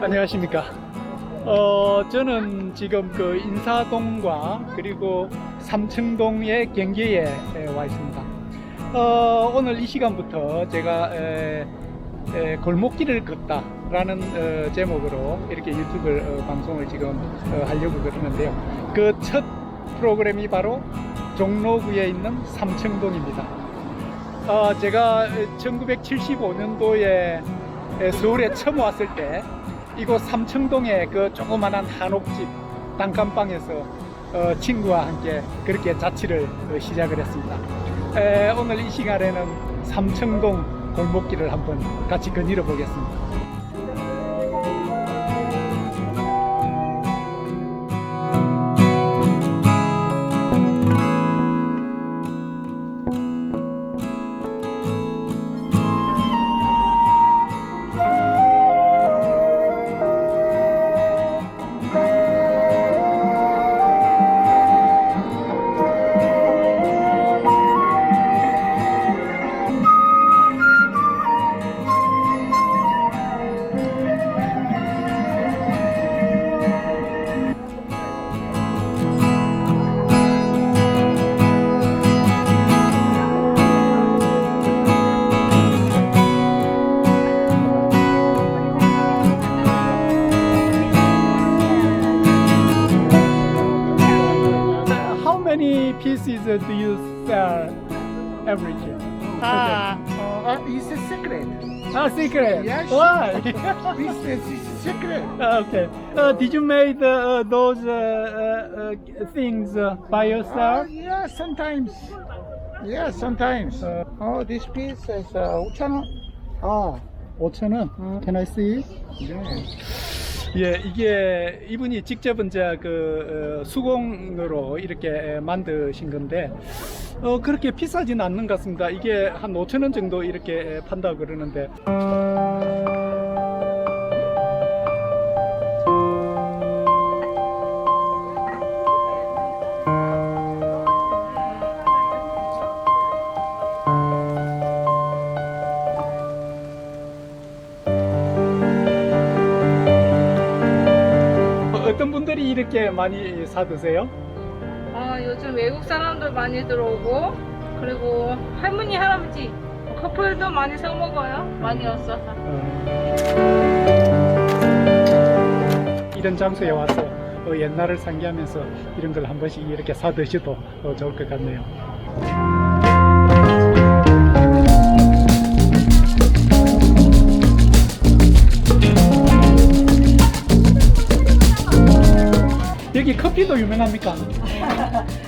안녕하십니까. 어, 저는 지금 그 인사동과 그리고 삼층동의 경계에 에, 와 있습니다. 어, 오늘 이 시간부터 제가 에, 에, 골목길을 걷다라는 어, 제목으로 이렇게 유튜브 어, 방송을 지금 어, 하려고 그러는데요. 그 첫 프로그램이 바로 종로구에 있는 삼층동입니다. 어, 제가 1975년도에 서울에 처음 왔을 때 이곳 삼청동의 그 조그만한 한옥집 단칸방에서 어, 친구와 함께 그렇게 자취를 어, 시작을 했습니다. 에, 오늘 이 시간에는 삼청동 골목길을 한번 같이 거닐어 보겠습니다. wanted to use uh, everything. Ah, uh, it's a secret. A secret. Yes. Why? this is a secret. Ah, okay. Uh, did you make uh, uh those uh, uh, uh, things uh, by yourself? Uh, yeah, sometimes. Yeah, sometimes. Uh, oh, this piece is uh, 5,000원. Oh, 5,000원? Can I see it? Yeah. 예, 이게 이분이 직접 이제 그 어, 수공으로 이렇게 만드신 건데 어, 그렇게 비싸진 않는 것 같습니다. 이게 한 5천 원 정도 이렇게 판다고 그러는데 이 이렇게 많이 사 드세요? 어, 요즘 외국 사람들 많이 들어오고 그리고 할머니 할아버지 커플도 많이 사 먹어요. 많이 없어서. 어. 이런 장소에 와서 어, 옛날을 상기하면서 이런 걸 한 번씩 이렇게 사 드셔도 어, 좋을 것 같네요. 유명합니까?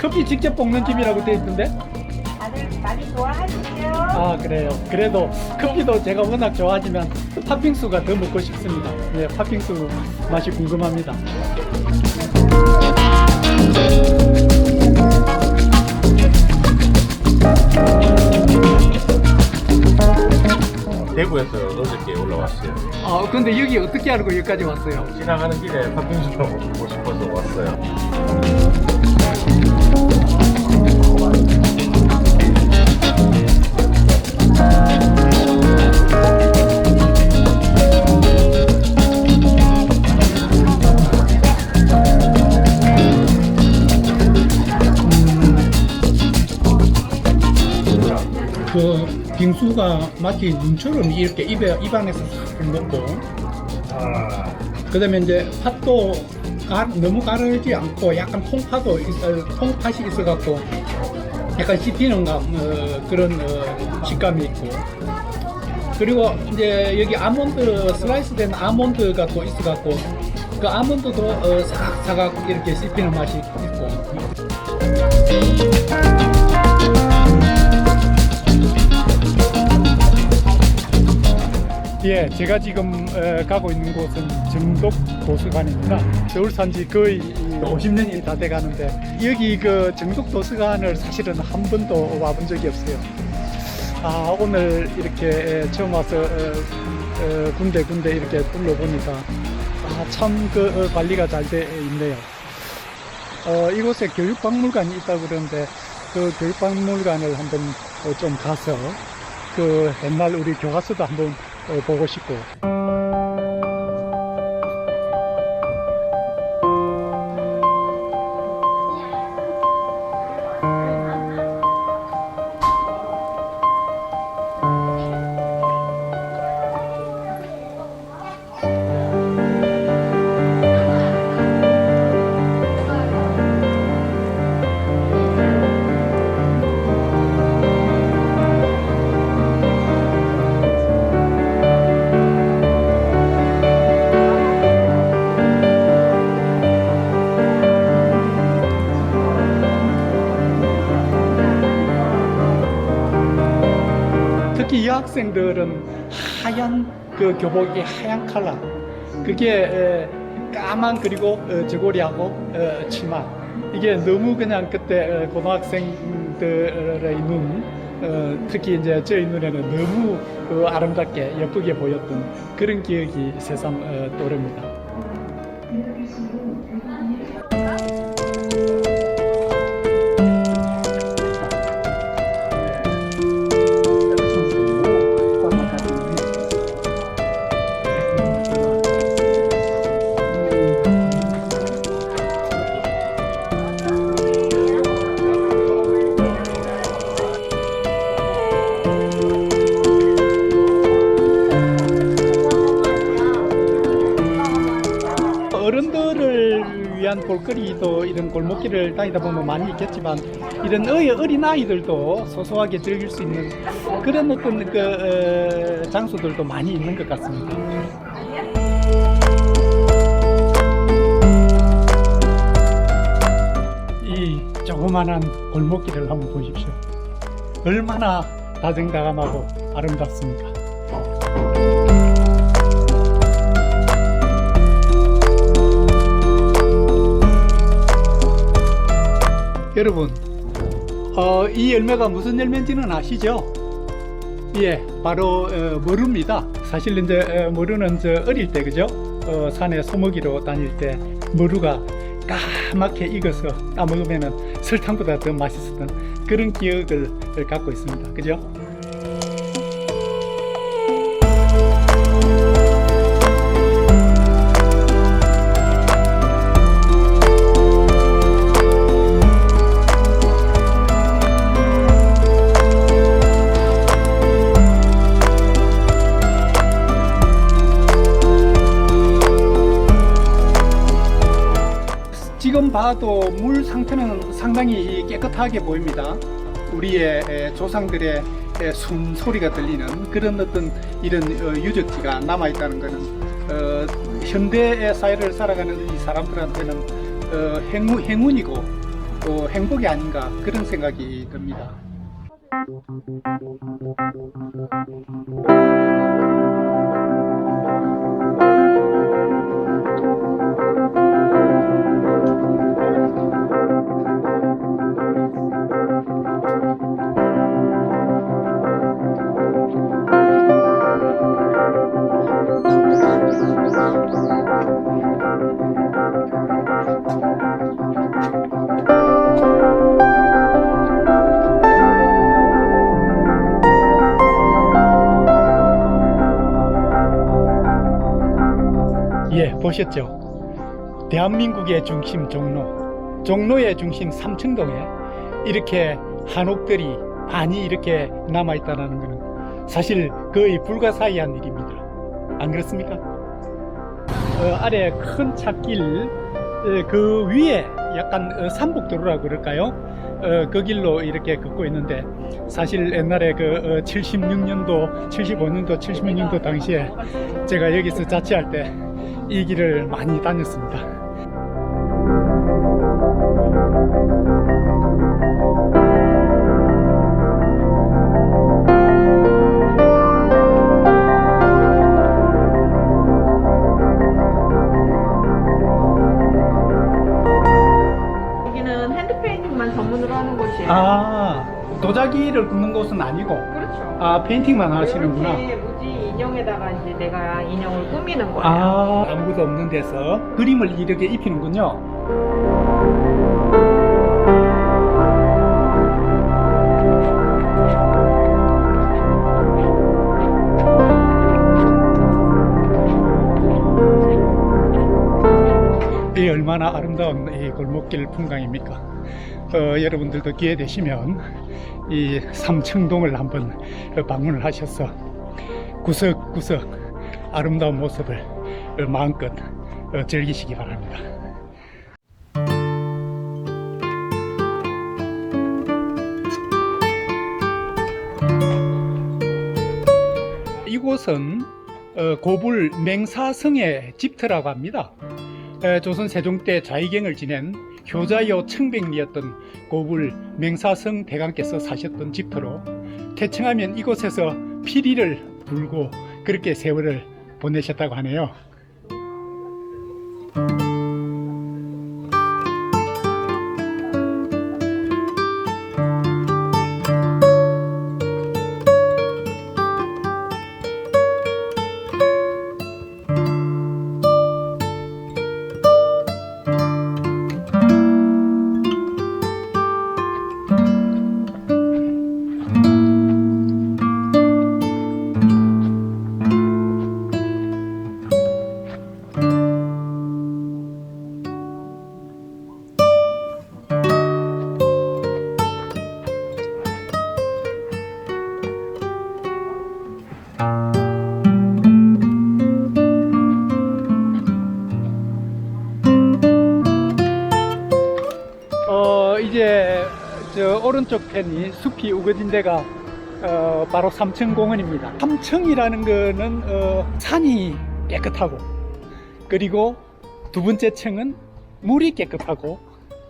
커피 직접 볶는 집이라고 돼 있던데? 다들 많이 좋아하시죠? 아 그래요. 그래도 커피도 제가 워낙 좋아하지만 팥빙수가 더 먹고 싶습니다. 네, 팥빙수 맛이 궁금합니다. 대구에서 어저께 올라왔어요. 아 근데 여기 어떻게 알고 여기까지 왔어요? 지나가는 길에 팥빙수 먹고 싶어서 왔어요. 빙수가 마치 눈처럼 이렇게 입에 입안에서 싹 녹고. 아, 그다음에 이제 팥도 가- 너무 가르지 않고 약간 통파도 있- 어, 통팥이 있어갖고 약간 씹히는 감 어, 그런 어, 식감이 있고. 그리고 이제 여기 아몬드 슬라이스된 아몬드가 또 있어갖고 그 아몬드도 어, 사각사각 이렇게 씹히는 맛이 있고 예, 제가 지금 어, 가고 있는 곳은 정독 도서관입니다. 서울 산지 거의 50년이 다 돼가는데 여기 그 정독 도서관을 사실은 한 번도 와본 적이 없어요. 아 오늘 이렇게 처음 와서 어, 어, 군데 군데 이렇게 둘러보니까 아, 참그 관리가 잘 돼 있네요. 어, 이곳에 교육박물관이 있다고 그러는데 그 교육박물관을 한번 어, 좀 가서 그 옛날 우리 교과서도 한번 어, 보고 싶고 고등학생들은 하얀 그 교복이 하얀 컬러 그게 에, 까만 그리고 어, 저고리하고 어, 치마 이게 너무 그냥 그때 어, 고등학생들의 눈 어, 특히 이제 저희 눈에는 너무 그 아름답게 예쁘게 보였던 그런 기억이 새삼 어, 떠오릅니다. 위한 볼거리도 이런 골목길을 다니다 보면 많이 있겠지만 이런 어린 아이들도 소소하게 즐길 수 있는 그런 어떤 그 어, 장소들도 많이 있는 것 같습니다. 이 조그만한 골목길을 한번 보십시오. 얼마나 다정다감하고 아름답습니까? 여러분, 어, 이 열매가 무슨 열매인지는 아시죠? 예, 바로 어, 머루입니다. 사실 이제 어, 머루는 저 어릴 때 그죠? 어, 산에 소먹이로 다닐 때 머루가 까맣게 익어서 따먹으면은 설탕보다 더 맛있었던 그런 기억을 갖고 있습니다. 그죠? 봐도 물 상태는 상당히 깨끗하게 보입니다. 우리의 에, 조상들의 에, 숨소리가 들리는 그런 어떤 이런 어, 유적지가 남아 있다는 것은 어, 현대의 사회를 살아가는 이 사람들한테는 어, 행운, 행운이고 또 행복이 아닌가 그런 생각이 듭니다. 보셨죠? 대한민국의 중심 종로, 종로의 중심 삼청동에 이렇게 한옥들이 많이 이렇게 남아있다는 것은 사실 거의 불가사의한 일입니다. 안 그렇습니까? 어, 아래 큰 찻길, 어, 그 위에 약간 어, 산복도로라고 그럴까요? 어, 그 길로 이렇게 걷고 있는데 사실 옛날에 그 76년도, 75년도, 76년도 당시에 제가 여기서 자취할 때 이 길을 많이 다녔습니다. 여기는 핸드페인팅만 전문으로 하는 곳이에요. 아, 도자기를 굽는 곳은 아니고, 그렇죠. 아, 페인팅만 하시는구나. 이렇게 인형에다가 이제 내가 인형을 꾸미는 거예요. 아, 아무것도 없는 데서 그림을 이렇게 입히는군요. 이 얼마나 아름다운 이 골목길 풍광입니까? 어, 여러분들도 기회 되시면 이 삼청동을 한번 방문을 하셔서 구석구석 아름다운 모습을 마음껏 어, 즐기시기 바랍니다. 이곳은 어, 고불 맹사성의 집터라고 합니다. 에, 조선 세종 때 좌이경을 지낸 효자여 청백리였던 고불 맹사성 대감께서 사셨던 집터로 태청하면 이곳에서 피리를 불고 그렇게 세월을 보내셨다고 하네요. 오른쪽 편이 숲이 우거진 데가 어, 바로 삼층 공원입니다. 삼층이라는 거는 어, 산이 깨끗하고 그리고 두 번째 층은 물이 깨끗하고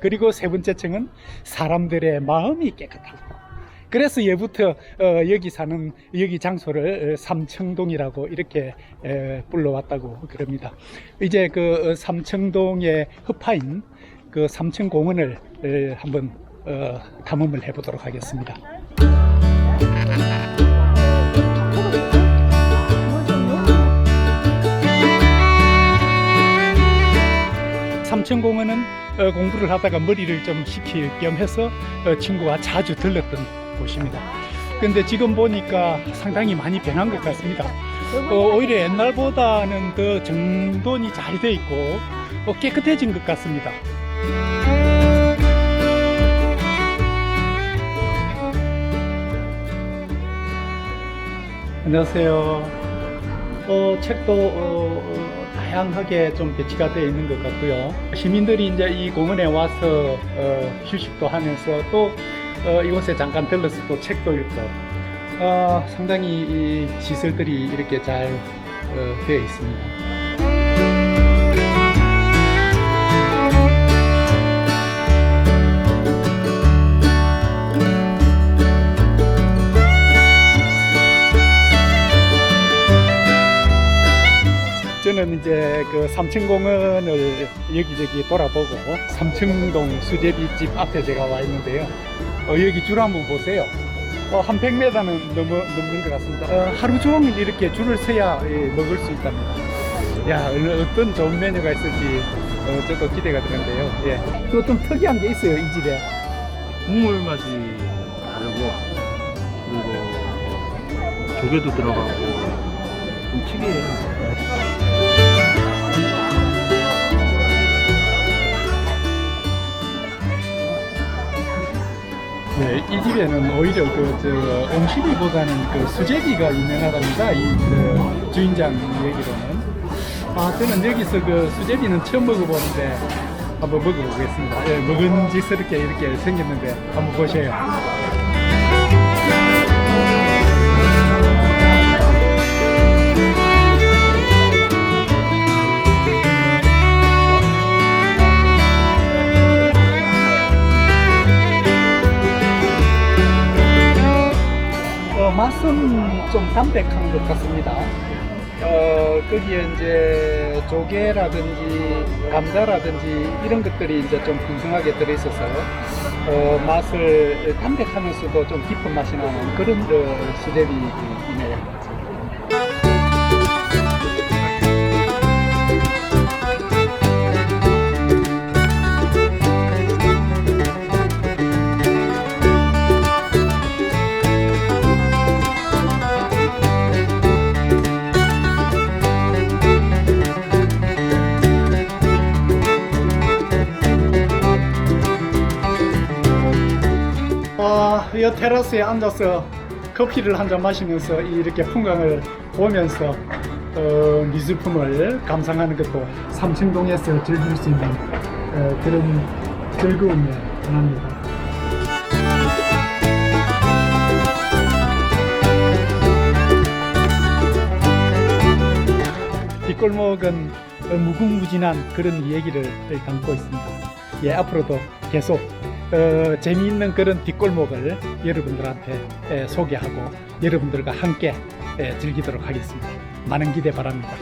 그리고 세 번째 층은 사람들의 마음이 깨끗하고 그래서 예부터 어, 여기 사는 여기 장소를 어, 삼청동이라고 이렇게 에, 불러왔다고 그럽니다. 이제 그 어, 삼청동의 허파인 그 삼층공원을 에, 한번 어, 탐험을 해보도록 하겠습니다. 삼층공원은 어, 공부를 하다가 머리를 좀 식힐 겸 해서 어, 친구와 자주 들렀던 곳입니다. 근데 지금 보니까 상당히 많이 변한 것 같습니다. 어, 오히려 옛날보다는 더 정돈이 잘 돼 있고 어, 깨끗해진 것 같습니다. 안녕하세요. 어, 책도 어, 어, 다양하게 좀 배치가 되어 있는 것 같고요. 시민들이 이제 이 공원에 와서 어, 휴식도 하면서 또 어, 이곳에 잠깐 들러서 또 책도 읽고 어, 상당히 이 시설들이 이렇게 잘 어, 되어 있습니다. 저는 이제 그 삼층공원을 여기저기 돌아보고 삼층동 수제비집 앞에 제가 와 있는데요. 어, 여기 줄 한번 보세요. 어, 한 100m는 넘어, 넘는 것 같습니다. 어, 하루 종일 이렇게 줄을 서야 예, 먹을 수 있답니다. 야, 어떤 좋은 메뉴가 있을지 어, 저도 기대가 되는데요. 예. 또좀 특이한 게 있어요, 이 집에. 국물 맛이 다르고 그리고 조개도 들어가고 좀 특이해요. 네, 이 집에는 오히려 그, 저, 옹시리보다는 그 수제비가 유명하답니다. 이, 그, 주인장 얘기로는. 아, 저는 여기서 그 수제비는 처음 먹어보는데, 한번 먹어보겠습니다. 예, 먹은지스럽게 이렇게 생겼는데, 한번 보세요. 어, 맛은 좀 담백한 것 같습니다. 어, 거기에 이제 조개라든지 감자라든지 이런 것들이 이제 좀 풍성하게 들어있어서 어, 맛을 담백하면서도 좀 깊은 맛이 나는 그런 어, 수제비이네요. 아, 이 테라스에 앉아서 커피를 한 잔 마시면서 이렇게 풍광을 보면서 어, 미술품을 감상하는 것도 삼층동에서 즐길 수 있는 어, 그런 즐거움이 하나입니다. 뒷골목은 무궁무진한 그런 얘기를 담고 있습니다. 예, 앞으로도 계속 어, 재미있는 그런 뒷골목을 여러분들한테 에, 소개하고 여러분들과 함께 에, 즐기도록 하겠습니다. 많은 기대 바랍니다.